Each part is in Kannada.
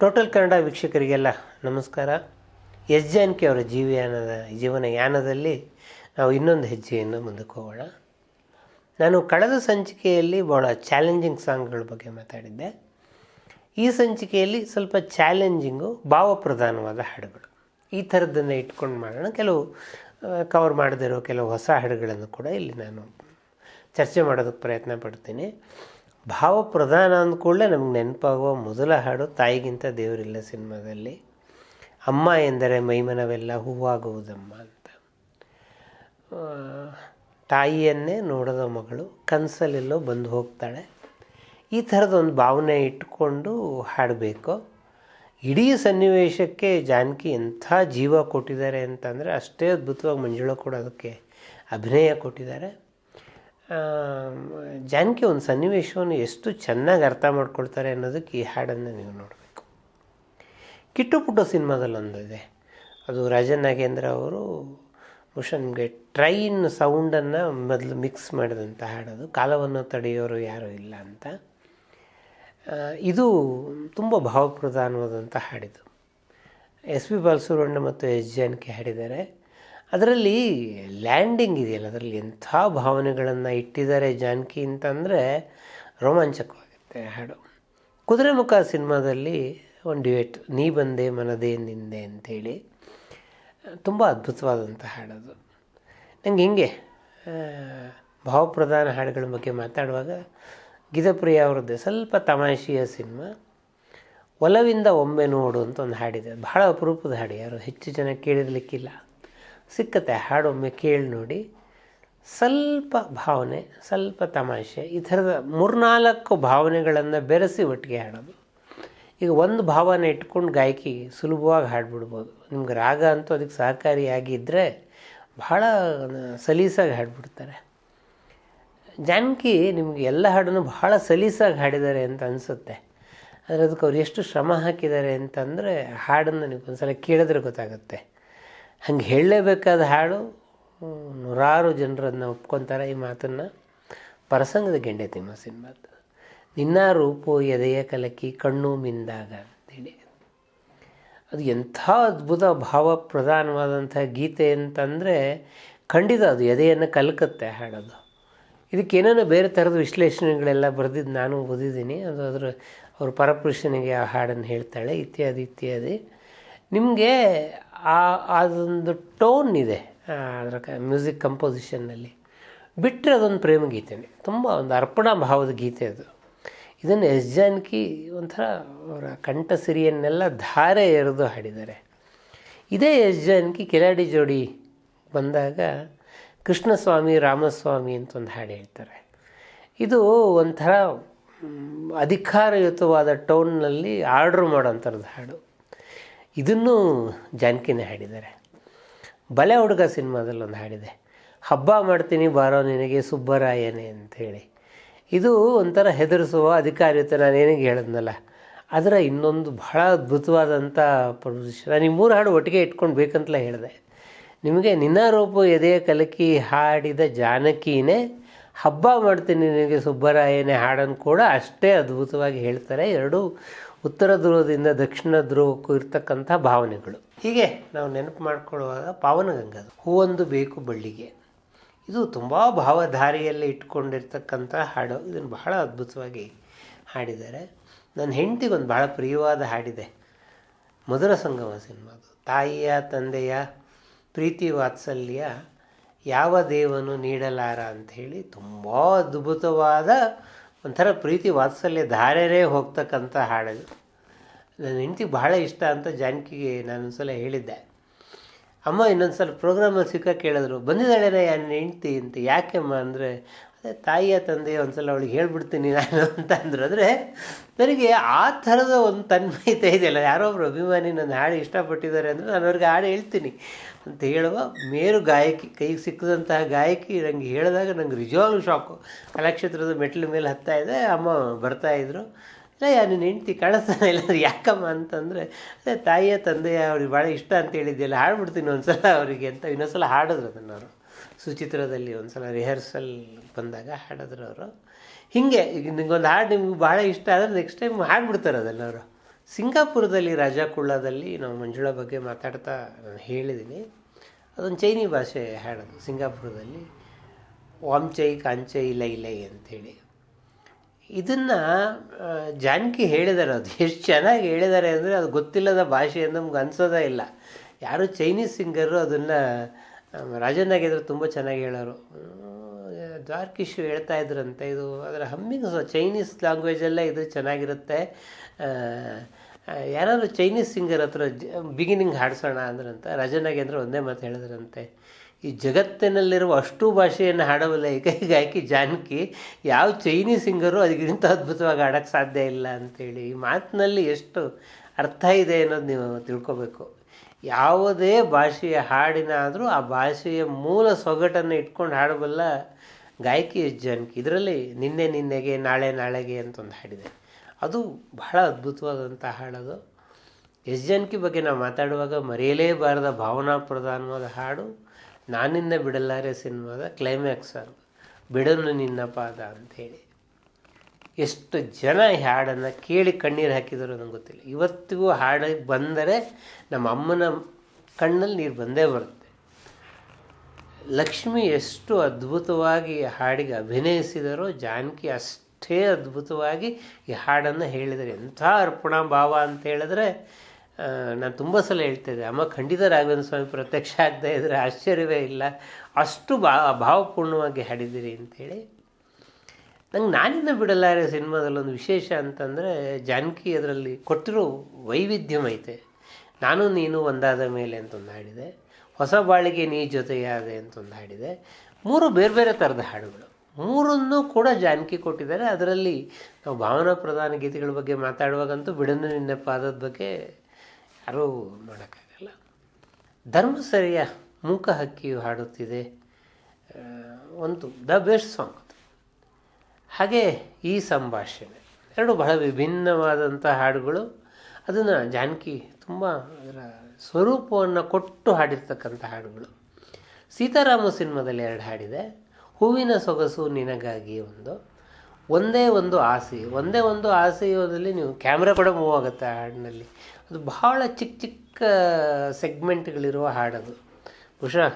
ಟೋಟಲ್ ಕನ್ನಡ ವೀಕ್ಷಕರಿಗೆಲ್ಲ ನಮಸ್ಕಾರ. ಎಸ್ ಜಾನಕಿ ಅವರ ಜೀವಯಾನದ ಜೀವನ ಯಾನದಲ್ಲಿ ನಾವು ಇನ್ನೊಂದು ಹೆಜ್ಜೆಯನ್ನು ಮುಂದಕ್ಕೆ ಹೋಗೋಣ. ನಾನು ಕಳೆದ ಸಂಚಿಕೆಯಲ್ಲಿ ಭಾಳ ಚಾಲೆಂಜಿಂಗ್ ಸಾಂಗ್ಗಳ ಬಗ್ಗೆ ಮಾತಾಡಿದ್ದೆ. ಈ ಸಂಚಿಕೆಯಲ್ಲಿ ಸ್ವಲ್ಪ ಚಾಲೆಂಜಿಂಗು, ಭಾವಪ್ರಧಾನವಾದ ಹಾಡುಗಳು. ಈ ಥರದ್ದನ್ನು ಇಟ್ಕೊಂಡು ಮಾಡೋಣ. ಕೆಲವು ಕವರ್ ಮಾಡದಿರೋ ಕೆಲವು ಹೊಸ ಹಾಡುಗಳನ್ನು ಕೂಡ ಇಲ್ಲಿ ನಾನು ಚರ್ಚೆ ಮಾಡೋದಕ್ಕೆ ಪ್ರಯತ್ನ ಪಡ್ತೀನಿ. ಭಾವಪ್ರಧಾನ ಅಂದ್ಕೂಡಲೇ ನಮ್ಗೆ ನೆನಪಾಗುವ ಮೊದಲ ಹಾಡು ತಾಯಿಗಿಂತ ದೇವರಿಲ್ಲ ಸಿನಿಮಾದಲ್ಲಿ. ಅಮ್ಮ ಎಂದರೆ ಮೈಮನವೆಲ್ಲ ಹೂವಾಗುವುದಮ್ಮ ಅಂತ. ತಾಯಿಯನ್ನೇ ನೋಡದ ಮಗಳು ಕನಸಲ್ಲೆಲ್ಲೋ ಬಂದು ಹೋಗ್ತಾಳೆ. ಈ ಥರದೊಂದು ಭಾವನೆ ಇಟ್ಕೊಂಡು ಹಾಡಬೇಕು. ಇಡೀ ಸನ್ನಿವೇಶಕ್ಕೆ ಜಾನಕಿ ಎಂಥ ಜೀವ ಕೊಟ್ಟಿದ್ದಾರೆ ಅಂತಂದರೆ ಅಷ್ಟೇ ಅದ್ಭುತವಾಗಿ ಮಂಜುಳ ಕೂಡ ಅದಕ್ಕೆ ಅಭಿನಯ ಕೊಟ್ಟಿದ್ದಾರೆ. ಜಾನಕಿ ಒಂದು ಸನ್ನಿವೇಶವನ್ನು ಎಷ್ಟು ಚೆನ್ನಾಗಿ ಅರ್ಥ ಮಾಡ್ಕೊಳ್ತಾರೆ ಅನ್ನೋದಕ್ಕೆ ಈ ಹಾಡನ್ನು ನೀವು ನೋಡಬೇಕು. ಕಿಟ್ಟು ಪುಟ್ಟು ಸಿನಿಮಾದಲ್ಲೊಂದಿದೆ ಅದು ರಾಜನ್ ನಾಗೇಂದ್ರ ಅವರು ಮುಷನ್ಗೆ ಟ್ರೈನ್ ಸೌಂಡನ್ನು ಮೊದಲು ಮಿಕ್ಸ್ ಮಾಡಿದಂಥ ಹಾಡೋದು. ಕಾಲವನ್ನು ತಡೆಯೋರು ಯಾರೂ ಇಲ್ಲ ಅಂತ. ಇದು ತುಂಬ ಭಾವಪ್ರಧಾನವಾದಂಥ ಹಾಡಿದು. ಎಸ್ ಪಿ ಬಾಲಸುಬ್ರಹ್ಮಣ್ಯ ಮತ್ತು ಎಸ್ ಜಾನಕಿ ಹಾಡಿದ್ದಾರೆ. ಅದರಲ್ಲಿ ಲ್ಯಾಂಡಿಂಗ್ ಇದೆಯಲ್ಲ, ಅದರಲ್ಲಿ ಎಂಥ ಭಾವನೆಗಳನ್ನು ಇಟ್ಟಿದ್ದಾರೆ ಜಾನಕಿ ಅಂತಂದರೆ ರೋಮಾಂಚಕವಾಗುತ್ತೆ ಹಾಡು. ಕುದುರೆಮುಖ ಸಿನಿಮಾದಲ್ಲಿ ಒಂದು ಡ್ಯುಯೆಟ್, ನೀ ಬಂದೆ ಮನದೇ ನಿಂದೆ ಅಂಥೇಳಿ. ತುಂಬ ಅದ್ಭುತವಾದಂಥ ಹಾಡದು. ನಂಗೆ ಹಿಂಗೆ ಭಾವಪ್ರಧಾನ ಹಾಡುಗಳ ಬಗ್ಗೆ ಮಾತಾಡುವಾಗ ಗೀತಪ್ರಿಯ ಅವರದ್ದೇ ಸ್ವಲ್ಪ ತಮಾಷೆಯ ಸಿನಿಮಾ, ಒಲವಿಂದ ಒಮ್ಮೆ ನೋಡು ಅಂತ ಒಂದು ಹಾಡಿದೆ. ಬಹಳ ಅಪರೂಪದ ಹಾಡು, ಯಾರು ಹೆಚ್ಚು ಜನ ಕೇಳಿರ್ಲಿಕ್ಕಿಲ್ಲ. ಸಿಕ್ಕತ್ತೆ, ಹಾಡೊಮ್ಮೆ ಕೇಳಿ ನೋಡಿ. ಸ್ವಲ್ಪ ಭಾವನೆ, ಸ್ವಲ್ಪ ತಮಾಷೆ, ಈ ಥರದ ಮೂರ್ನಾಲ್ಕು ಭಾವನೆಗಳನ್ನು ಬೆರೆಸಿ ಒಟ್ಟಿಗೆ ಹಾಡೋದು. ಈಗ ಒಂದು ಭಾವನೆ ಇಟ್ಕೊಂಡು ಗಾಯಕಿ ಸುಲಭವಾಗಿ ಹಾಡ್ಬಿಡ್ಬೋದು. ನಿಮ್ಗೆ ರಾಗ ಅಂತೂ ಅದಕ್ಕೆ ಸಹಕಾರಿಯಾಗಿದ್ದರೆ ಬಹಳ ಸಲೀಸಾಗಿ ಹಾಡ್ಬಿಡ್ತಾರೆ. ಜಾನಕಿ ನಿಮಗೆ ಎಲ್ಲ ಹಾಡನ್ನು ಬಹಳ ಸಲೀಸಾಗಿ ಹಾಡಿದ್ದಾರೆ ಅಂತ ಅನಿಸುತ್ತೆ. ಆದರೆ ಅದಕ್ಕೆ ಅವ್ರು ಎಷ್ಟು ಶ್ರಮ ಹಾಕಿದ್ದಾರೆ ಅಂತಂದರೆ ಹಾಡನ್ನು ನೀವು ಒಂದ್ಸಲ ಕೇಳಿದ್ರೆ ಗೊತ್ತಾಗುತ್ತೆ. ಹಂಗೆ ಹೇಳಲೇಬೇಕಾದ ಹಾಡು, ನೂರಾರು ಜನರನ್ನು ಒಪ್ಕೊತಾರೆ ಈ ಮಾತನ್ನು. ಪರಸಂಗದ ಗೆಂಡೆ ತಿಮ್ಮ ಸಿನಿಮಾದ. ನಿನ್ನ ರೂಪು ಎದೆಯ ಕಲಕಿ ಕಣ್ಣು ಮಿಂದಾಗ ಅಂತೇಳಿ. ಅದು ಎಂಥ ಅದ್ಭುತ ಭಾವ ಪ್ರಧಾನವಾದಂಥ ಗೀತೆ ಅಂತಂದರೆ ಖಂಡಿತ ಅದು ಎದೆಯನ್ನು ಕಲಕತ್ತೆ ಹಾಡೋದು. ಇದಕ್ಕೆ ಏನೇನೋ ಬೇರೆ ಥರದ ವಿಶ್ಲೇಷಣೆಗಳೆಲ್ಲ ಬರೆದಿದ್ದು ನಾನು ಓದಿದ್ದೀನಿ. ಅದು ಅದರ ಅವ್ರ ಪರಪುರುಷನಿಗೆ ಆ ಹಾಡನ್ನು ಹೇಳ್ತಾಳೆ, ಇತ್ಯಾದಿ ಇತ್ಯಾದಿ. ನಿಮಗೆ ಆ, ಅದೊಂದು ಟೋನ್ ಇದೆ ಅದರ ಕ ಮ್ಯೂಸಿಕ್ ಕಂಪೋಸಿಷನ್ನಲ್ಲಿ ಬಿಟ್ಟರೆ ಅದೊಂದು ಪ್ರೇಮ ಗೀತೆನೇ ತುಂಬ ಒಂದು ಅರ್ಪಣಾ ಭಾವದ ಗೀತೆ ಅದು. ಇದನ್ನು ಎಸ್ ಜಾನಕಿ ಒಂಥರ ಅವರ ಕಂಠಸಿರಿಯನ್ನೆಲ್ಲ ಧಾರೆ ಎರೆದು ಹಾಡಿದ್ದಾರೆ. ಇದೇ ಎಸ್ ಜಾನಕಿ ಕಿಲಾಡಿ ಜೋಡಿ ಬಂದಾಗ ಕೃಷ್ಣಸ್ವಾಮಿ, ರಾಮಸ್ವಾಮಿ ಅಂತ ಒಂದು ಹಾಡು ಹೇಳ್ತಾರೆ. ಇದು ಒಂಥರ ಅಧಿಕಾರಯುತವಾದ ಟೋನ್ನಲ್ಲಿ ಆರ್ಡ್ರ್ ಮಾಡೋಂಥದ್ದು ಹಾಡು. ಇದನ್ನು ಜಾನಕಿನೇ ಹಾಡಿದ್ದಾರೆ. ಬಲೆ ಹುಡುಗ ಸಿನಿಮಾದಲ್ಲಿ ಒಂದು ಹಾಡಿದೆ. ಹಬ್ಬ ಮಾಡ್ತೀನಿ ಬಾರೋ ನಿನಗೆ ಸುಬ್ಬರಾಯನೇ ಅಂಥೇಳಿ ಇದು ಒಂಥರ ಹೆದರಿಸುವ ಅಧಿಕಾರಿಯುತ ನಾನು ಹೇಳಿದ್ನಲ್ಲ, ಅದರ ಇನ್ನೊಂದು ಬಹಳ ಅದ್ಭುತವಾದಂಥ ಪ್ರದರ್ಶನ ನಾನು ಈ ಮೂರು ಹಾಡು ಒಟ್ಟಿಗೆ ಇಟ್ಕೊಂಡು ಬೇಕಂತಲೇ ಹೇಳಿದೆ. ನಿಮಗೆ ನಿನ್ನ ರೂಪ ಎದೆಯ ಕಲಕಿ ಹಾಡಿದ ಜಾನಕಿನೇ, ಹಬ್ಬ ಮಾಡ್ತೀನಿ ನಿನಗೆ ಸುಬ್ಬರಾಯನೇ ಹಾಡನ್ನು ಕೂಡ ಅಷ್ಟೇ ಅದ್ಭುತವಾಗಿ ಹೇಳ್ತಾರೆ. ಎರಡು ಉತ್ತರ ಧ್ರುವದಿಂದ ದಕ್ಷಿಣ ಧ್ರುವಕ್ಕೂ ಇರ್ತಕ್ಕಂಥ ಭಾವನೆಗಳು. ಹೀಗೆ ನಾವು ನೆನಪು ಮಾಡ್ಕೊಳ್ಳುವಾಗ ಪಾವನಗಂಗದು ಹೂವೊಂದು ಬೇಕು ಬಳ್ಳಿಗೆ. ಇದು ತುಂಬ ಭಾವಧಾರಿಯಲ್ಲಿ ಇಟ್ಕೊಂಡಿರ್ತಕ್ಕಂಥ ಹಾಡು. ಇದನ್ನು ಬಹಳ ಅದ್ಭುತವಾಗಿ ಹಾಡಿದ್ದಾರೆ. ನನ್ನ ಹೆಂಡತಿಗೆ ಒಂದು ಬಹಳ ಪ್ರಿಯವಾದ ಹಾಡಿದೆ. ಮಧುರ ಸಂಗಮ ಸಿನಿಮಾದು ತಾಯಿಯ, ತಂದೆಯ, ಪ್ರೀತಿ ವಾತ್ಸಲ್ಯ, ಯಾವ ದೇವನು ನೀಡಲಾರ ಅಂಥೇಳಿ ತುಂಬ ಅದ್ಭುತವಾದ ಒಂಥರ ಪ್ರೀತಿ ವಾತ್ಸಲ್ಯ ಧಾರೆರೇ ಹೋಗ್ತಕ್ಕಂಥ ಹಾಡದು. ನನ್ನ ಹೆಂಡತಿಗೆ ಬಹಳ ಇಷ್ಟ ಅಂತ ಜಾನಕಿಗೆ ನಾನು ಒಂದ್ಸಲ ಹೇಳಿದ್ದೆ. ಅಮ್ಮ ಇನ್ನೊಂದು ಸಲ ಪ್ರೋಗ್ರಾಮಲ್ಲಿ ಸಿಕ್ಕ ಕೇಳಿದ್ರು ಬಂದಿದ್ದಾಳೆ ನನ್ನ ಹೆಂಡ್ತಿ ಅಂತ. ಯಾಕೆಮ್ಮ ಅಂದರೆ, ಅದೇ ತಾಯಿಯ ತಂದೆ ಒಂದು ಸಲ ಅವಳಿಗೆ ಹೇಳ್ಬಿಡ್ತೀನಿ ನಾನು ಅಂತ ಅಂದರು. ಅಂದರೆ ನನಗೆ ಆ ಥರದ ಒಂದು ತನ್ಮಯತೆ ಇದೆಯಲ್ಲ, ಯಾರೋ ಒಬ್ಬರು ಅಭಿಮಾನಿ ನನ್ನ ಹಾಡು ಇಷ್ಟಪಟ್ಟಿದ್ದಾರೆ ಅಂದರೆ ನಾನು ಅವ್ರಿಗೆ ಹಾಡು ಹೇಳ್ತೀನಿ ಅಂತ ಹೇಳುವ ಮೇರು ಗಾಯಕಿ, ಕೈಗೆ ಸಿಕ್ಕಿದಂತಹ ಗಾಯಕಿ ನನಗೆ ಹೇಳಿದಾಗ ನಂಗೆ ನಿಜವಾಗ್ಲೂ ಶಾಕು ಕಲಾಕ್ಷೇತ್ರದ ಮೆಟ್ಲ ಮೇಲೆ ಹತ್ತಾ ಇದೆ, ಅಮ್ಮ ಬರ್ತಾಯಿದ್ರು ಇಲ್ಲ ಯಾರು ನಿನ್ನ ಹೆಂಡ್ತಿ ಕಾಣಿಸ್ತಾನೆ ಇಲ್ಲ ಯಾಕಮ್ಮ ಅಂತಂದರೆ, ಅದೇ ತಾಯಿಯ ತಂದೆಯ ಅವ್ರಿಗೆ ಭಾಳ ಇಷ್ಟ ಅಂತ ಹೇಳಿದ್ದೆಲ್ಲ ಹಾಡ್ಬಿಡ್ತೀನಿ ಒಂದ್ಸಲ ಅವರಿಗೆ ಅಂತ. ಇನ್ನೊಂದ್ಸಲ ಹಾಡಿದ್ರು ಅದನ್ನು ಅವರು. ಸುಚಿತ್ರದಲ್ಲಿ ಒಂದ್ಸಲ ರಿಹರ್ಸಲ್ ಬಂದಾಗ ಹಾಡಿದ್ರು ಅವರು. ಹೀಗೆ, ಈಗ ನಿಮಗೊಂದು ಹಾಡು ನಿಮ್ಗೆ ಭಾಳ ಇಷ್ಟ ಆದರೆ ನೆಕ್ಸ್ಟ್ ಟೈಮ್ ಹಾಡ್ಬಿಡ್ತಾರೆ ಅದನ್ನು ಅವರು. ಸಿಂಗಾಪುರದಲ್ಲಿ ರಾಜಾಕುಳ್ಳದಲ್ಲಿ ನಾವು ಮಂಜುಳ ಬಗ್ಗೆ ಮಾತಾಡ್ತಾ ನಾನು ಹೇಳಿದ್ದೀನಿ ಅದೊಂದು ಚೈನಿ ಭಾಷೆ ಹಾಡೋದು, ಸಿಂಗಾಪುರದಲ್ಲಿ, ವಾಂಚೈ ಕಾಂಚೈ ಲೈ ಲೈ ಅಂಥೇಳಿ ಇದನ್ನು ಜಾನಕಿ ಹೇಳಿದ್ದಾರೆ ಅದು ಎಷ್ಟು ಚೆನ್ನಾಗಿ ಹೇಳಿದ್ದಾರೆ ಅಂದರೆ ಅದು ಗೊತ್ತಿಲ್ಲದ ಭಾಷೆ ಅಂತ ನಮ್ಗೆ ಅನ್ಸೋದೇ ಇಲ್ಲ. ಯಾರು ಚೈನೀಸ್ ಸಿಂಗರು ಅದನ್ನು ರಾಜನಾಗಿದ್ರು ತುಂಬ ಚೆನ್ನಾಗಿ ಹೇಳೋರು. ದ್ವಾರಕೀಶ್ ಹೇಳ್ತಾ ಇದ್ರಂತೆ, ಇದು ಅದರ ಹಮ್ಮಿಂಗ್ ಚೈನೀಸ್ ಲ್ಯಾಂಗ್ವೇಜಲ್ಲೇ ಇದು ಚೆನ್ನಾಗಿರುತ್ತೆ. ಯಾರಾದರೂ ಚೈನೀಸ್ ಸಿಂಗರ್ ಹತ್ರ ಬಿಗಿನಿಂಗ್ ಹಾಡ್ಸೋಣ ಅಂದ್ರಂತ. ರಾಜನಾಗೇಂದ್ರ ಒಂದೇ ಮಾತು ಹೇಳಿದ್ರಂತೆ. ಈ ಜಗತ್ತಿನಲ್ಲಿರುವ ಅಷ್ಟು ಭಾಷೆಯನ್ನು ಹಾಡಬಲ್ಲ ಏಕೈಕ ಗಾಯಕಿ ಜಾನಕಿ, ಯಾವ ಚೈನೀಸ್ ಸಿಂಗರು ಅದಕ್ಕಿಂತ ಅದ್ಭುತವಾಗಿ ಹಾಡೋಕ್ಕೆ ಸಾಧ್ಯ ಇಲ್ಲ ಅಂತೇಳಿ ಈ ಮಾತಿನಲ್ಲಿ ಎಷ್ಟು ಅರ್ಥ ಇದೆ ಅನ್ನೋದು ನೀವು ತಿಳ್ಕೊಬೇಕು. ಯಾವುದೇ ಭಾಷೆಯ ಹಾಡಿನಾದರೂ ಆ ಭಾಷೆಯ ಮೂಲ ಸೊಗಟನ್ನು ಇಟ್ಕೊಂಡು ಹಾಡಬಲ್ಲ ಗಾಯಕಿ ಜಾನಕಿ. ಇದರಲ್ಲಿ ನಿನ್ನೆ ನಿನ್ನೆಗೆ, ನಾಳೆ ನಾಳೆಗೆ ಅಂತ ಒಂದು ಹಾಡಿದೆ. ಅದು ಬಹಳ ಅದ್ಭುತವಾದಂಥ ಹಾಡದು. ಎಸ್ ಜಾನಕಿ ಬಗ್ಗೆ ನಾವು ಮಾತಾಡುವಾಗ ಮರೆಯಲೇಬಾರದ ಭಾವನಾ ಪ್ರಧಾನವಾದ ಹಾಡು ನಾನಿನ್ನ ಬಿಡಲಾರೆ ಸಿನಿಮಾದ ಕ್ಲೈಮ್ಯಾಕ್ಸ್ ಅದು ಬಿಡನು ನಿನ್ನ ಪಾದ ಅಂಥೇಳಿ ಎಷ್ಟು ಜನ ಈ ಹಾಡನ್ನು ಕೇಳಿ ಕಣ್ಣೀರು ಹಾಕಿದ್ರು ನನಗೆ ಗೊತ್ತಿಲ್ಲ. ಇವತ್ತಿಗೂ ಹಾಡು ಬಂದರೆ ನಮ್ಮ ಅಮ್ಮನ ಕಣ್ಣಲ್ಲಿ ನೀರು ಬಂದೇ ಬರುತ್ತೆ. ಲಕ್ಷ್ಮಿ ಎಷ್ಟು ಅದ್ಭುತವಾಗಿ ಹಾಡಿಗೆ ಅಭಿನಯಿಸಿದರೋ ಜಾನಕಿ ಅಷ್ಟೇ ಅದ್ಭುತವಾಗಿ ಈ ಹಾಡನ್ನು ಹೇಳಿದರೆ ಎಂಥ ಅರ್ಪಣಾ ಭಾವ ಅಂತ ಹೇಳಿದ್ರೆ ನಾನು ತುಂಬ ಸಲ ಹೇಳ್ತಿದ್ದೆ ಅಮ್ಮ, ಖಂಡಿತ ರಾಘವೇಂದ್ರ ಸ್ವಾಮಿ ಪ್ರತ್ಯಕ್ಷ ಆಗದೆ ಇದ್ದರೆ ಆಶ್ಚರ್ಯವೇ ಇಲ್ಲ. ಅಷ್ಟು ಭಾ, ಭಾವಪೂರ್ಣವಾಗಿ ಹಾಡಿದ್ದೀರಿ ಅಂಥೇಳಿ ನಂಗೆ ನಾನಿನ್ನ ಬಿಡಲಾರೆ ಸಿನಿಮಾದಲ್ಲಿ ಒಂದು ವಿಶೇಷ ಅಂತಂದರೆ ಜಾನಕಿ ಅದರಲ್ಲಿ ಕೊಟ್ಟಿರೋ ವೈವಿಧ್ಯಮೈತೆ ನಾನು, ನೀನು ಒಂದಾದ ಮೇಲೆ ಅಂತೊಂದು ಹಾಡಿದೆ. ಹೊಸ ಬಾಳಿಗೆ ನೀ ಜೊತೆಯಾದೆ ಅಂತೊಂದು ಹಾಡಿದೆ. ಮೂರು ಬೇರೆ ಬೇರೆ ಥರದ ಹಾಡುಗಳು. ಮೂರನ್ನು ಕೂಡ ಜಾನಕಿ ಕೊಟ್ಟಿದ್ದಾರೆ. ಅದರಲ್ಲಿ ನಾವು ಭಾವನಾ ಪ್ರಧಾನ ಗೀತೆಗಳ ಬಗ್ಗೆ ಮಾತಾಡುವಾಗಂತೂ ಬಿಡನ್ನು ನಿನ್ನ ಪಾದದ ಬಗ್ಗೆ ಯಾರೂ ಮಾಡೋಕ್ಕಾಗಲ್ಲ ಧರ್ಮಸರಿಯ ಮೂಕ ಹಕ್ಕಿಯು ಹಾಡುತ್ತಿದೆ. ಒಂದು ದ ಬೆಸ್ಟ್ ಸಾಂಗ್ ಹಾಗೆ ಈ ಸಂಭಾಷಣೆ. ಎರಡು ಬಹಳ ವಿಭಿನ್ನವಾದಂಥ ಹಾಡುಗಳು. ಅದನ್ನು ಜಾನಕಿ ತುಂಬ ಅದರ ಸ್ವರೂಪವನ್ನು ಕೊಟ್ಟು ಹಾಡಿರ್ತಕ್ಕಂಥ ಹಾಡುಗಳು. ಸೀತಾರಾಮ ಸಿನಿಮಾದಲ್ಲಿ ಎರಡು ಹಾಡಿದೆ. ಹೂವಿನ ಸೊಗಸು ನಿನಗಾಗಿ ಒಂದು. ಒಂದೇ ಒಂದು ಆಸೆ. ಒಂದೇ ಒಂದು ಆಸೆಯೋದಲ್ಲಿ ನೀವು ಕ್ಯಾಮ್ರಾ ಕೂಡ ಮೂವ್ ಆಗುತ್ತೆ ಆ ಹಾಡಿನಲ್ಲಿ. ಅದು ಬಹಳ ಚಿಕ್ಕ ಚಿಕ್ಕ ಸೆಗ್ಮೆಂಟ್ಗಳಿರುವ ಹಾಡದು. ಬಹುಶಃ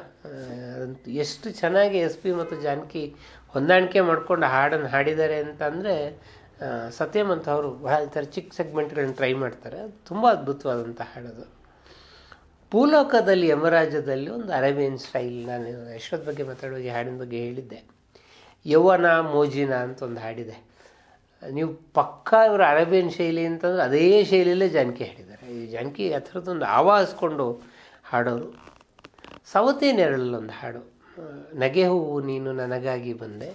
ಎಷ್ಟು ಚೆನ್ನಾಗಿ ಎಸ್ ಪಿ ಮತ್ತು ಜಾನಕಿ ಹೊಂದಾಣಿಕೆ ಮಾಡಿಕೊಂಡು ಹಾಡನ್ನು ಹಾಡಿದ್ದಾರೆ ಅಂತಂದರೆ ಸತ್ಯಮ್ ಅಂತ ಅವರು ಬಹಳ ಈ ಥರ ಚಿಕ್ಕ ಸೆಗ್ಮೆಂಟ್ಗಳನ್ನ ಟ್ರೈ ಮಾಡ್ತಾರೆ. ಅದು ತುಂಬ ಅದ್ಭುತವಾದಂಥ ಹಾಡದು. ಭೂಲೋಕದಲ್ಲಿ, ಯಮರಾಜ್ಯದಲ್ಲಿ ಒಂದು ಅರೇಬಿಯನ್ ಸ್ಟೈಲ್ ನಾನು ಯಶ್ವತ್ ಬಗ್ಗೆ ಮಾತಾಡುವಾಗ ಹಾಡಿನ ಬಗ್ಗೆ ಹೇಳಿದ್ದೆ. ಯವನ ಮೋಜಿನ ಅಂತ ಒಂದು ಹಾಡಿದೆ. ನೀವು ಪಕ್ಕಾ ಇವರು ಅರೇಬಿಯನ್ ಶೈಲಿ ಅಂತಂದ್ರೆ, ಅದೇ ಶೈಲಿಯಲ್ಲೇ ಜಾನಕಿ ಹಾಡಿದ್ದಾರೆ. ಈ ಜಂಕಿ ಹತ್ರದೊಂದು ಆವಾಸ್ಕೊಂಡು ಹಾಡೋರು. ಸವತೆ ನೆರಳಲ್ಲೊಂದು ಹಾಡು. ನಗೆ ಹೂವು ನೀನು ನನಗಾಗಿ ಬಂದೆ.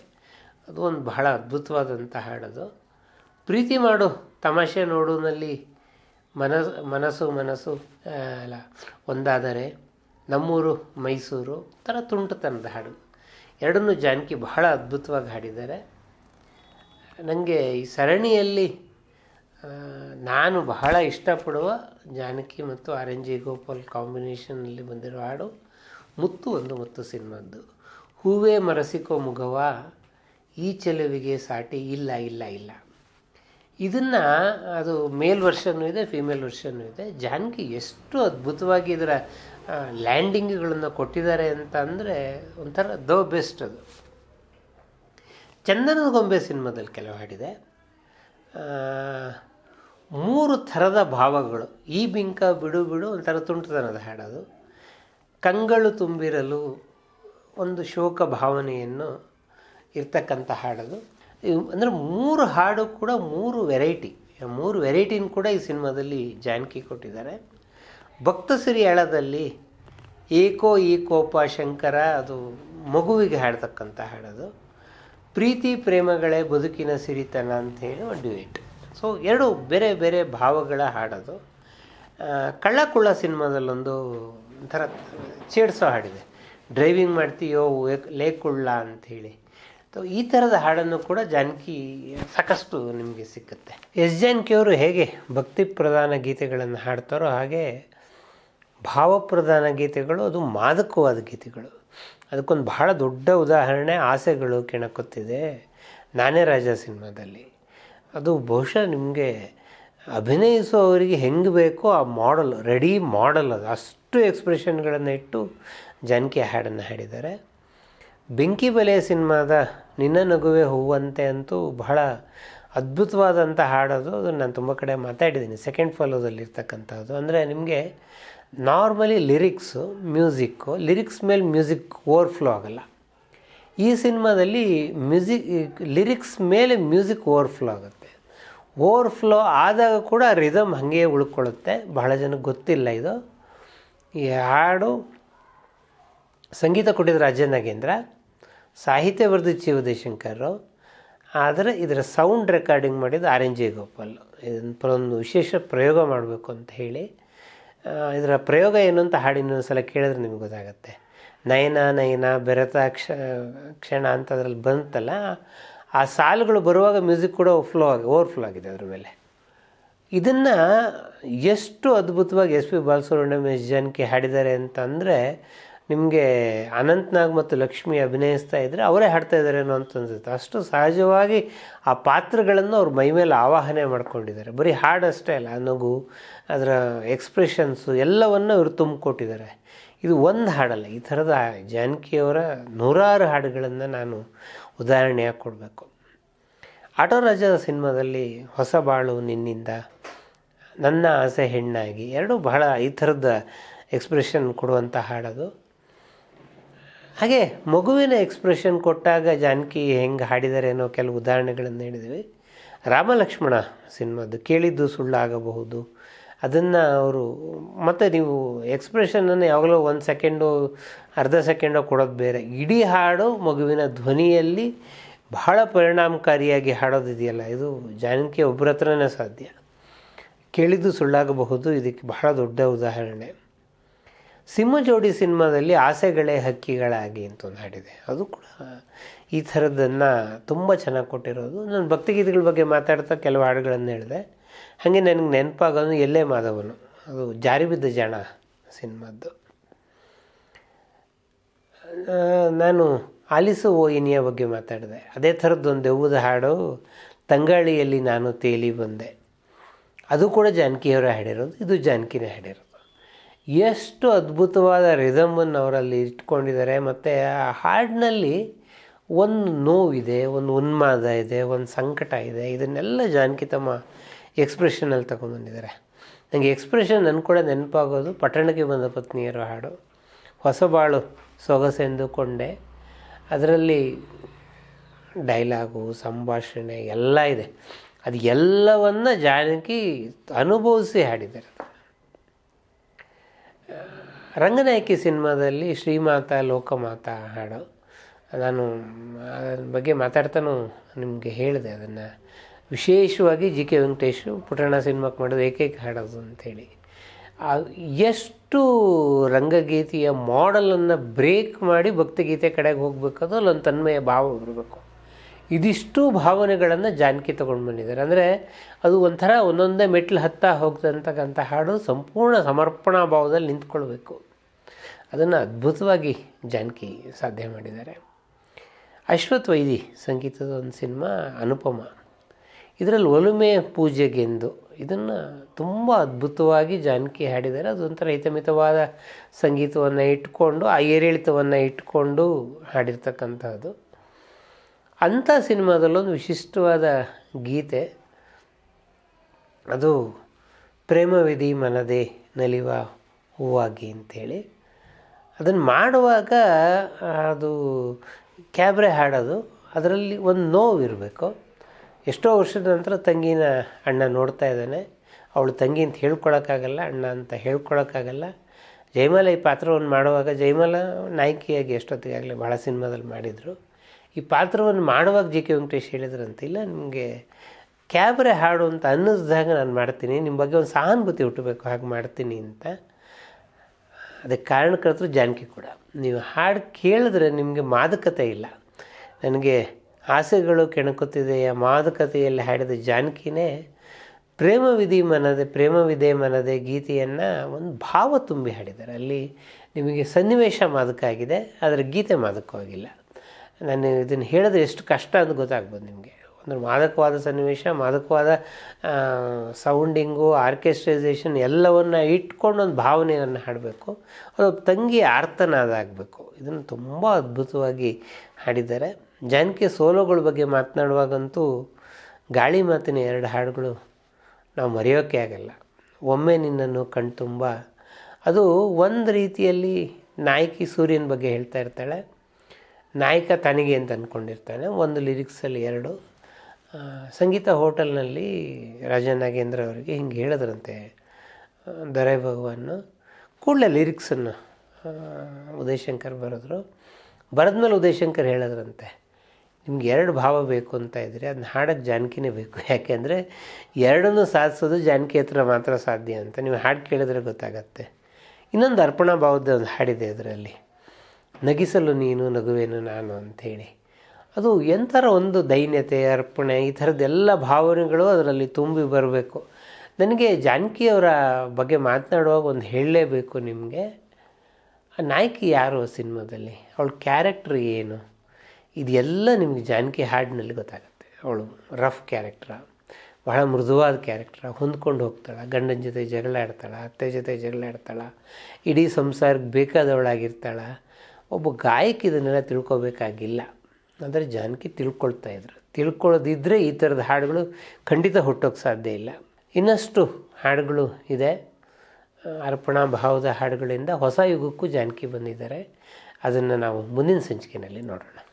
ಅದು ಒಂದು ಬಹಳ ಅದ್ಭುತವಾದಂಥ ಹಾಡದು. ಪ್ರೀತಿ ಮಾಡು, ತಮಾಷೆ ನೋಡುನಲ್ಲಿ ಮನಸ್ಸು ಮನಸ್ಸು ಮನಸ್ಸು ಅಲ್ಲ, ಒಂದಾದರೆ ನಮ್ಮೂರು, ಮೈಸೂರು ಥರ ತುಂಟತನದ ಹಾಡು. ಎರಡನ್ನೂ ಜಾನಕಿ ಬಹಳ ಅದ್ಭುತವಾಗಿ ಹಾಡಿದ್ದಾರೆ. ನನಗೆ ಈ ಸರಣಿಯಲ್ಲಿ ನಾನು ಬಹಳ ಇಷ್ಟಪಡುವ ಜಾನಕಿ ಮತ್ತು ಆರ್ ಎನ್ ಜಿ ಗೋಪಾಲ್ ಕಾಂಬಿನೇಷನಲ್ಲಿ ಬಂದಿರೋ ಹಾಡು ಮುತ್ತು ಒಂದು ಮುತ್ತು ಸಿನಿಮಾದ್ದು. ಹೂವೇ ಮರಸಿಕೋ ಮುಗವ ಈ ಚೆಲುವಿಗೆ ಸಾಟಿ ಇಲ್ಲ ಇಲ್ಲ ಇಲ್ಲ. ಇದನ್ನು ಅದು ಮೇಲ್ ವರ್ಷನ್ನು ಇದೆ ಫಿಮೇಲ್ ವರ್ಷನ್ನು ಇದೆ. ಜಾನಕಿ ಎಷ್ಟು ಅದ್ಭುತವಾಗಿ ಇದರ ಲ್ಯಾಂಡಿಂಗ್ಗಳನ್ನು ಕೊಟ್ಟಿದ್ದಾರೆ ಅಂತ ಅಂದರೆ ಒಂಥರ ದ ಬೆಸ್ಟ್ ಅದು. ಚಂದನದ ಗೊಂಬೆ ಸಿನಿಮಾದಲ್ಲಿ ಕೆಲವು ಹಾಡಿದೆ. ಮೂರು ಥರದ ಭಾವಗಳು. ಈ ಬಿಂಕ ಬಿಡು ಬಿಡು ಒಂಥರ ತುಂಟತನದ ಹಾಡೋದು ಕಂಗಳು ತುಂಬಿರಲು ಒಂದು ಶೋಕ ಭಾವನೆಯನ್ನು ಇರ್ತಕ್ಕಂಥ ಹಾಡೋದು ಅಂದರೆ ಮೂರು ಹಾಡು ಕೂಡ ಮೂರು ವೆರೈಟಿ. ಮೂರು ವೆರೈಟಿನ ಕೂಡ ಈ ಸಿನಿಮಾದಲ್ಲಿ ಜಾನಕಿ ಕೊಟ್ಟಿದ್ದಾರೆ. ಭಕ್ತ ಸಿರಿಯಾಳದಲ್ಲಿ ಏಕೋ ಈ ಕೋಪ ಶಂಕರ ಅದು ಮಗುವಿಗೆ ಹಾಡ್ತಕ್ಕಂಥ ಹಾಡೋದು ಪ್ರೀತಿ ಪ್ರೇಮಗಳೇ ಬದುಕಿನ ಸಿರಿತನ ಅಂತ ಹೇಳಿ ಒಂದು ಡ್ಯೂಯೇಟ್ ಸೊ ಎರಡು ಬೇರೆ ಬೇರೆ ಭಾವಗಳ ಹಾಡೋದು. ಕಳ್ಳಕುಳ್ಳ ಕಳ್ಳ ಸಿನಿಮಾದಲ್ಲೊಂದು ಒಂಥರ ಚೇಡ್ಸೋ ಹಾಡಿದೆ. ಡ್ರೈವಿಂಗ್ ಮಾಡ್ತೀಯೋ ಲೇಕುಳ್ಳ ಅಂಥೇಳಿ ಸೊ ಈ ಥರದ ಹಾಡನ್ನು ಕೂಡ ಜಾನಕಿ ಸಾಕಷ್ಟು ನಿಮಗೆ ಸಿಕ್ಕುತ್ತೆ. ಎಸ್ ಜಾನಕಿಯವರು ಹೇಗೆ ಭಕ್ತಿ ಪ್ರಧಾನ ಗೀತೆಗಳನ್ನು ಹಾಡ್ತಾರೋ ಹಾಗೆ ಭಾವಪ್ರಧಾನ ಗೀತೆಗಳು, ಅದು ಮಾದಕವಾದ ಗೀತೆಗಳು. ಅದಕ್ಕೊಂದು ಬಹಳ ದೊಡ್ಡ ಉದಾಹರಣೆ ಆಸೆಗಳು ಕೆಣಕುತ್ತಿದೆ ನಾನೇ ರಾಜ ಸಿನಿಮಾದಲ್ಲಿ. ಅದು ಬಹುಶಃ ನಿಮಗೆ ಅಭಿನಯಿಸುವವರಿಗೆ ಹೆಂಗೆ ಬೇಕೋ ಆ ಮಾಡಲ್ ರೆಡಿ ಮಾಡಲ್ ಅದು. ಅಷ್ಟು ಎಕ್ಸ್ಪ್ರೆಷನ್ಗಳನ್ನು ಇಟ್ಟು ಜಾನಕಿ ಹಾಡನ್ನು ಹಾಡಿದ್ದಾರೆ. ಬೆಂಕಿ ಬಲೆ ಸಿನಿಮಾದ ನಿನ್ನ ನಗುವೆ ಹೂವಂತೆ ಅಂತೂ ಬಹಳ ಅದ್ಭುತವಾದಂಥ ಹಾಡೋದು. ಅದನ್ನು ನಾನು ತುಂಬ ಕಡೆ ಮಾತಾಡಿದ್ದೀನಿ. ಸೆಕೆಂಡ್ ಫಾಲೋದಲ್ಲಿ ಇರ್ತಕ್ಕಂಥದ್ದು ಅಂದರೆ ನಿಮಗೆ ನಾರ್ಮಲಿ ಲಿರಿಕ್ಸು ಮ್ಯೂಸಿಕ್ಕು ಲಿರಿಕ್ಸ್ ಮೇಲೆ ಮ್ಯೂಸಿಕ್ ಓವರ್ಫ್ಲೋ ಆಗಲ್ಲ. ಈ ಸಿನಿಮಾದಲ್ಲಿ ಮ್ಯೂಸಿಕ್ ಲಿರಿಕ್ಸ್ ಮೇಲೆ ಮ್ಯೂಸಿಕ್ ಓವರ್ಫ್ಲೋ ಆಗುತ್ತೆ. ಓವರ್ಫ್ಲೋ ಆದಾಗ ಕೂಡ ರಿದಮ್ ಹಾಗೆ ಉಳ್ಕೊಳ್ಳುತ್ತೆ. ಬಹಳ ಜನಕ್ಕೆ ಗೊತ್ತಿಲ್ಲ ಇದು. ಈ ಹಾಡು ಸಂಗೀತ ಕೊಟ್ಟಿದ್ದ ರಾಜ ನಾಗೇಂದ್ರ, ಸಾಹಿತ್ಯ ಬರೆದು ಚಿ ಉದಯಶಂಕರ್, ಆದರೆ ಇದರ ಸೌಂಡ್ ರೆಕಾರ್ಡಿಂಗ್ ಮಾಡಿದ್ದು ಆರ್ ಎನ್ ಜಿ ಗೋಪಾಲ್. ಇದನ್ನು ಒಂದು ವಿಶೇಷ ಪ್ರಯೋಗ ಮಾಡಬೇಕು ಅಂತ ಹೇಳಿ ಇದರ ಪ್ರಯೋಗ ಏನು ಅಂತ ಹಾಡಿನ ಸಲ ಕೇಳಿದ್ರೆ ನಿಮ್ಗೆ ಗೊತ್ತಾಗುತ್ತೆ. ನಯನ ನಯನ, ಬೆರೆತ ಕ್ಷ, ಕ್ಷಣ ಅಂತ ಅದ್ರಲ್ಲಿ ಬಂತಲ್ಲ, ಆ ಸಾಲುಗಳು ಬರುವಾಗ ಮ್ಯೂಸಿಕ್ ಕೂಡ ಫ್ಲೋ ಆಗಿ, ಓವರ್ಫ್ಲೋ ಆಗಿದೆ ಅದ್ರ ಮೇಲೆ. ಇದನ್ನು ಎಷ್ಟು ಅದ್ಭುತವಾಗಿ S P Balasubrahmanyam S Janaki ಹಾಡಿದ್ದಾರೆ ಅಂತಂದರೆ ನಿಮಗೆ ಅನಂತ್ನಾಗ್ ಮತ್ತು ಲಕ್ಷ್ಮಿ ಅಭಿನಯಿಸ್ತಾ ಇದ್ದರೆ ಅವರೇ ಹಾಡ್ತಾ ಇದ್ದಾರೆ ಅನ್ನೋ ಅಂತ ಅನ್ಸುತ್ತೆ. ಅಷ್ಟು ಸಹಜವಾಗಿ ಆ ಪಾತ್ರಗಳನ್ನು ಅವ್ರ ಮೈ ಮೇಲೆ ಆವಾಹನೆ ಮಾಡ್ಕೊಂಡಿದ್ದಾರೆ. ಬರೀ ಹಾಡಷ್ಟೇ ಅಲ್ಲ ನಗು, ಅದರ ಎಕ್ಸ್ಪ್ರೆಷನ್ಸು ಎಲ್ಲವನ್ನು ಇವರು ತುಂಬಿಕೊಟ್ಟಿದ್ದಾರೆ. ಇದು ಒಂದು ಹಾಡಲ್ಲ, ಈ ಥರದ ಜಾನಕಿಯವರ ನೂರಾರು ಹಾಡುಗಳನ್ನು ನಾನು ಉದಾಹರಣೆಯಾಗಿ ಕೊಡಬೇಕು. ಆಟೋ ರಾಜದ ಸಿನಿಮಾದಲ್ಲಿ ಹೊಸ ಬಾಳು ನಿನ್ನಿಂದ, ನನ್ನ ಆಸೆ ಹೆಣ್ಣಾಗಿ, ಎರಡೂ ಬಹಳ ಈ ಥರದ ಎಕ್ಸ್ಪ್ರೆಷನ್ ಕೊಡುವಂಥ ಹಾಡೋದು. ಹಾಗೆ ಮಗುವಿನ ಎಕ್ಸ್ಪ್ರೆಷನ್ ಕೊಟ್ಟಾಗ ಜಾನಕಿ ಹೆಂಗೆ ಹಾಡಿದ್ದಾರೆ ಅನ್ನೋ ಕೆಲವು ಉದಾಹರಣೆಗಳನ್ನು ಹೇಳಿದ್ವಿ ರಾಮಲಕ್ಷ್ಮಣ ಸಿನಿಮಾದ್ದು ಕೇಳಿದ್ದು ಸುಳ್ಳಾಗಬಹುದು. ಅದನ್ನು ಅವರು, ಮತ್ತು ನೀವು ಎಕ್ಸ್ಪ್ರೆಷನನ್ನು ಯಾವಾಗಲೂ ಒಂದು ಸೆಕೆಂಡು ಅರ್ಧ ಸೆಕೆಂಡೋ ಕೊಡೋದು ಬೇರೆ. ಇಡೀ ಹಾಡು ಮಗುವಿನ ಧ್ವನಿಯಲ್ಲಿ ಬಹಳ ಪರಿಣಾಮಕಾರಿಯಾಗಿ ಹಾಡೋದಿದೆಯಲ್ಲ, ಇದು ಜಾನಕಿ ಒಬ್ಬರ ಹತ್ರನೇ ಸಾಧ್ಯ. ಕೇಳಿದ್ದು ಸುಳ್ಳಾಗಬಹುದು, ಇದಕ್ಕೆ ಬಹಳ ದೊಡ್ಡ ಉದಾಹರಣೆ. ಸಿಂಹಜೋಡಿ ಸಿನಿಮಾದಲ್ಲಿ ಆಸೆಗಳೇ ಹಕ್ಕಿಗಳಾಗಿ ಅಂತ ಒಂದು ಹಾಡಿದೆ. ಅದು ಕೂಡ ಈ ಥರದ್ದನ್ನು ತುಂಬ ಚೆನ್ನಾಗಿ ಕೊಟ್ಟಿರೋದು. ನಾನು ಭಕ್ತಿಗೀತೆಗಳ ಬಗ್ಗೆ ಮಾತಾಡ್ತಾ ಕೆಲವು ಹಾಡುಗಳನ್ನು ಹೇಳಿದೆ. ಹಾಗೆ ನನಗೆ ನೆನಪಾಗೋದು ಎಲ್ಲೇ ಮಾಧವನು. ಅದು ಜಾರಿ ಬಿದ್ದ ಜಾಣ ಸಿನಿಮಾದ್ದು. ನಾನು ಆಲಿಸು ಓ ಇನಿಯ ಬಗ್ಗೆ ಮಾತಾಡಿದೆ. ಅದೇ ಥರದ್ದೊಂದು ದೆವ್ವದ ಹಾಡು, ತಂಗಾಳಿಯಲ್ಲಿ ನಾನು ತೇಲಿ ಬಂದೆ. ಅದು ಕೂಡ ಜಾನಕಿಯವರೇ ಹಾಡಿರೋದು, ಇದು ಜಾನಕಿನೇ ಹಾಡಿರೋದು. ಎಷ್ಟು ಅದ್ಭುತವಾದ ರಿದಮನ್ನು ಅವರಲ್ಲಿ ಇಟ್ಕೊಂಡಿದ್ದಾರೆ ಮತ್ತು ಆ ಹಾಡಿನಲ್ಲಿ ಒಂದು ನೋವಿದೆ, ಒಂದು ಉನ್ಮಾದ ಇದೆ, ಒಂದು ಸಂಕಟ ಇದೆ. ಇದನ್ನೆಲ್ಲ ಜಾನಕಿ ತಮ್ಮ ಎಕ್ಸ್ಪ್ರೆಷನಲ್ಲಿ ತಗೊಂಡ್ಬಂದಿದ್ದಾರೆ ನನಗೆ ಎಕ್ಸ್ಪ್ರೆಷನ್ ನನ್ನ ಕೂಡ ನೆನಪಾಗೋದು ಪಟ್ಟಣಕ್ಕೆ ಬಂದ ಪತ್ನಿಯರ ಹಾಡು. ಹೊಸಬಾಳು ಸೊಗಸೆಂದುಕೊಂಡೆ ಅದರಲ್ಲಿ ಡೈಲಾಗು ಸಂಭಾಷಣೆ ಎಲ್ಲ ಇದೆ. ಅದು ಎಲ್ಲವನ್ನು ಜಾನಕಿ ಅನುಭವಿಸಿ ಹಾಡಿದ್ದಾರೆ. ರಂಗನಾಯಕಿ ಸಿನಿಮಾದಲ್ಲಿ ಶ್ರೀಮಾತ ಲೋಕಮಾತ ಹಾಡು. ನಾನು ಅದರ ಬಗ್ಗೆ ಮಾತಾಡ್ತಾನೂ ನಿಮಗೆ ಹೇಳಿದೆ ಅದನ್ನು. ವಿಶೇಷವಾಗಿ ಜಿ ಕೆ ವೆಂಕಟೇಶು ಪುಟ್ಟಣ್ಣ ಸಿನಿಮಾಕ್ಕೆ ಮಾಡೋದು ಏಕೈಕ ಹಾಡೋದು ಅಂಥೇಳಿ ಎಷ್ಟು ರಂಗಗೀತೆಯ ಮಾಡೆಲನ್ನು ಬ್ರೇಕ್ ಮಾಡಿ ಭಕ್ತಿಗೀತೆ ಕಡೆಗೆ ಹೋಗಬೇಕು ಅಲ್ಲೊಂದು ತನ್ಮಯ ಭಾವ ಬರಬೇಕು. ಇದಿಷ್ಟು ಭಾವನೆಗಳನ್ನು ಜಾನಕಿ ತೊಗೊಂಡು ಬಂದಿದ್ದಾರೆ. ಅಂದರೆ ಅದು ಒಂಥರ ಒಂದೊಂದೇ ಮೆಟ್ಲು ಹತ್ತಾ ಹೋಗ್ತಂತಕ್ಕಂಥ ಹಾಡು ಸಂಪೂರ್ಣ ಸಮರ್ಪಣಾ ಭಾವದಲ್ಲಿ ನಿಂತ್ಕೊಳ್ಬೇಕು. ಅದನ್ನು ಅದ್ಭುತವಾಗಿ ಜಾನಕಿ ಸಾಧ್ಯ ಮಾಡಿದ್ದಾರೆ. ಅಶ್ವಥ್ ವೈದಿ ಸಂಗೀತದ ಒಂದು ಸಿನಿಮಾ, ಅನುಪಮ. ಇದರಲ್ಲಿ ಒಲುಮೆ ಪೂಜೆಗೆಂದು ಇದನ್ನು ತುಂಬ ಅದ್ಭುತವಾಗಿ ಜಾನಕಿ ಹಾಡಿದ್ದಾರೆ. ಅದೊಂಥರ ಹಿತಮಿತವಾದ ಸಂಗೀತವನ್ನು ಇಟ್ಕೊಂಡು, ಆ ಏರಿಳಿತವನ್ನು ಇಟ್ಕೊಂಡು ಹಾಡಿರ್ತಕ್ಕಂಥದ್ದು ಅಂಥ ಸಿನಿಮಾದಲ್ಲೊಂದು ವಿಶಿಷ್ಟವಾದ ಗೀತೆ. ಅದು ಪ್ರೇಮವಿಧಿ ಮನದೇ ನಲಿವ ಹೂವಾಗಿ ಅಂತೇಳಿ. ಅದನ್ನು ಮಾಡುವಾಗ ಅದು ಕ್ಯಾಬ್ರೆ ಹಾಡೋದು. ಅದರಲ್ಲಿ ಒಂದು ನೋವು ಇರಬೇಕು ಎಷ್ಟೋ ವರ್ಷದ ನಂತರ ತಂಗಿನ ಅಣ್ಣ ನೋಡ್ತಾ ಇದ್ದಾನೆ. ಅವಳು ತಂಗಿ ಅಂತ ಹೇಳ್ಕೊಳಕ್ಕಾಗಲ್ಲ, ಅಣ್ಣ ಅಂತ ಹೇಳ್ಕೊಳೋಕ್ಕಾಗಲ್ಲ. ಜಯಮಾಲ ಈ ಪಾತ್ರವನ್ನು ಮಾಡುವಾಗ ಜಯಮಾಲ ನಾಯಕಿಯಾಗಿ ಎಷ್ಟೊತ್ತಿಗಾಗಲೇ ಭಾಳ ಸಿನಿಮಾದಲ್ಲಿ ಮಾಡಿದರು. ಈ ಪಾತ್ರವನ್ನು ಮಾಡುವಾಗ ಜಿ ಕೆ ವೆಂಕಟೇಶ್ ಹೇಳಿದ್ರಂತ, ಇಲ್ಲ ನಿಮಗೆ ಕ್ಯಾಬ್ರೆ ಹಾಡು ಅಂತ ಅನ್ನಿಸ್ದಾಗ ನಾನು ಮಾಡ್ತೀನಿ ನಿಮ್ಮ ಬಗ್ಗೆ ಒಂದು ಸಹಾನುಭೂತಿ ಹುಟ್ಟಬೇಕು ಹಾಗೆ ಮಾಡ್ತೀನಿ ಅಂತ. ಅದಕ್ಕೆ ಕಾರಣಕರ್ತರು ಜಾನಕಿ ಕೂಡ. ನೀವು ಹಾಡು ಕೇಳಿದ್ರೆ ನಿಮಗೆ ಮಾದಕತೆ ಇಲ್ಲ. ನನಗೆ ಆಸೆಗಳು ಕೆಣಕುತ್ತಿದೆಯ, ಮಾದಕತೆಯಲ್ಲಿ ಹಾಡಿದ ಜಾನಕಿನೇ ಪ್ರೇಮವಿಧಿ ಮನದೆ ಪ್ರೇಮವಿದೆ ಮನದೆ ಗೀತೆಯನ್ನು ಒಂದು ಭಾವ ತುಂಬಿ ಹಾಡಿದ್ದಾರೆ. ಅಲ್ಲಿ ನಿಮಗೆ ಸನ್ನಿವೇಶ ಮಾದಕ ಆಗಿದೆ, ಆದರೆ ಗೀತೆ ಮಾದಕವಾಗಿಲ್ಲ. ನಾನು ಇದನ್ನು ಹೇಳಿದ್ರೆ ಎಷ್ಟು ಕಷ್ಟ ಅಂತ ಗೊತ್ತಾಗ್ಬೋದು ನಿಮಗೆ. ಒಂದು ಮಾದಕವಾದ ಸನ್ನಿವೇಶ, ಮಾದಕವಾದ ಸೌಂಡಿಂಗು ಆರ್ಕೆಸ್ಟ್ರೈಸೇಷನ್ ಎಲ್ಲವನ್ನು ಇಟ್ಕೊಂಡು ಒಂದು ಭಾವನೆಯನ್ನು ಹಾಡಬೇಕು. ಅದು ತಂಗಿ ಆರ್ತನ ಅದಾಗಬೇಕು ಇದನ್ನು ತುಂಬ ಅದ್ಭುತವಾಗಿ ಹಾಡಿದ್ದಾರೆ. ಜಾನಕಿ ಸೋಲೋಗಳ ಬಗ್ಗೆ ಮಾತನಾಡುವಾಗಂತೂ ಗಾಳಿ ಮಾತಿನ ಎರಡು ಹಾಡುಗಳು ನಾವು ಮರೆಯೋಕೆ ಆಗಲ್ಲ. ಒಮ್ಮೆ ನಿನ್ನನ್ನು ಕಣ್ತುಂಬ. ಅದು ಒಂದು ರೀತಿಯಲ್ಲಿ ನಾಯಕಿ ಸೂರ್ಯನ ಬಗ್ಗೆ ಹೇಳ್ತಾ ಇರ್ತಾಳೆ. ನಾಯಕ ತನಗೆ ಅಂತ ಅಂದ್ಕೊಂಡಿರ್ತಾನೆ ಒಂದು ಲಿರಿಕ್ಸಲ್ಲಿ ಎರಡು. ಸಂಗೀತ ಹೋಟೆಲ್ನಲ್ಲಿ ರಾಜ ನಾಗೇಂದ್ರ ಅವರಿಗೆ ಹಿಂಗೆ ಹೇಳಿದ್ರಂತೆ ದರೈ ಭಗವಾನ್ ಕೂಡಲೇ ಲಿರಿಕ್ಸನ್ನು ಉದಯಶಂಕರ್ ಬರೆದ್ರು. ಬರೆದ್ಮೇಲೆ ಉದಯಶಂಕರ್ ಹೇಳಿದ್ರಂತೆ, ನಿಮ್ಗೆ ಎರಡು ಭಾವ ಬೇಕು ಅಂತ ಇದ್ದರೆ ಅದನ್ನ ಹಾಡಕ್ಕೆ ಜಾನಕಿನೇ ಬೇಕು. ಯಾಕೆಂದರೆ ಎರಡನ್ನೂ ಸಾಧಿಸೋದು ಜಾನಕಿ ಹತ್ರ ಮಾತ್ರ ಸಾಧ್ಯ ಅಂತ. ನೀವು ಹಾಡು ಕೇಳಿದ್ರೆ ಗೊತ್ತಾಗತ್ತೆ. ಇನ್ನೊಂದು ಅರ್ಪಣಾ ಭಾವದ ಒಂದು ಹಾಡಿದೆ ಅದರಲ್ಲಿ. ನಗಿಸಲು ನೀನು ನಗುವೆನು ನಾನು ಅಂಥೇಳಿ ಅದು ಎಂಥರ ಒಂದು ದೈನ್ಯತೆ, ಅರ್ಪಣೆ, ಈ ಥರದ್ದೆಲ್ಲ ಭಾವನೆಗಳು ಅದರಲ್ಲಿ ತುಂಬಿ ಬರಬೇಕು. ನನಗೆ ಜಾನಕಿಯವರ ಬಗ್ಗೆ ಮಾತನಾಡುವಾಗ ಒಂದು ಹೇಳಲೇಬೇಕು ನಿಮಗೆ. ಆ ನಾಯಕಿ ಯಾರು ಸಿನಿಮಾದಲ್ಲಿ? ಅವಳ ಕ್ಯಾರೆಕ್ಟ್ರ್ ಏನು? ಇದೆಲ್ಲ ನಿಮಗೆ ಜಾನಕಿ ಹಾಡಿನಲ್ಲಿ ಗೊತ್ತಾಗುತ್ತೆ. ಅವಳು ರಫ್ ಕ್ಯಾರೆಕ್ಟ್ರ, ಬಹಳ ಮೃದುವಾದ ಕ್ಯಾರೆಕ್ಟ್ರ, ಹೊಂದ್ಕೊಂಡು ಹೋಗ್ತಾಳೆ, ಗಂಡನ ಜೊತೆ ಜಗಳ ಆಡ್ತಾಳೆ ಅತ್ತೆ ಜೊತೆ ಜಗಳ ಆಡ್ತಾಳೆ ಇಡೀ ಸಂಸಾರಕ್ಕೆ ಬೇಕಾದವಳಾಗಿರ್ತಾಳೆ ಒಬ್ಬ ಗಾಯಕ ಇದನ್ನೆಲ್ಲ ತಿಳ್ಕೊಬೇಕಾಗಿಲ್ಲ. ಅಂದರೆ ಜಾನಕಿ ತಿಳ್ಕೊಳ್ತಾ ಇದ್ರು. ತಿಳ್ಕೊಳ್ಳೋದಿದ್ದರೆ ಈ ಥರದ ಹಾಡುಗಳು ಖಂಡಿತ ಹುಟ್ಟೋಕ್ಕೆ ಸಾಧ್ಯ ಇಲ್ಲ. ಇನ್ನಷ್ಟು ಹಾಡುಗಳು ಇದೆ. ಅರ್ಪಣಾ ಭಾವದ ಹಾಡುಗಳಿಂದ ಹೊಸ ಯುಗಕ್ಕೂ ಜಾನಕಿ ಬಂದಿದ್ದಾರೆ. ಅದನ್ನು ನಾವು ಮುಂದಿನ ಸಂಚಿಕೆಯಲ್ಲಿ ನೋಡೋಣ.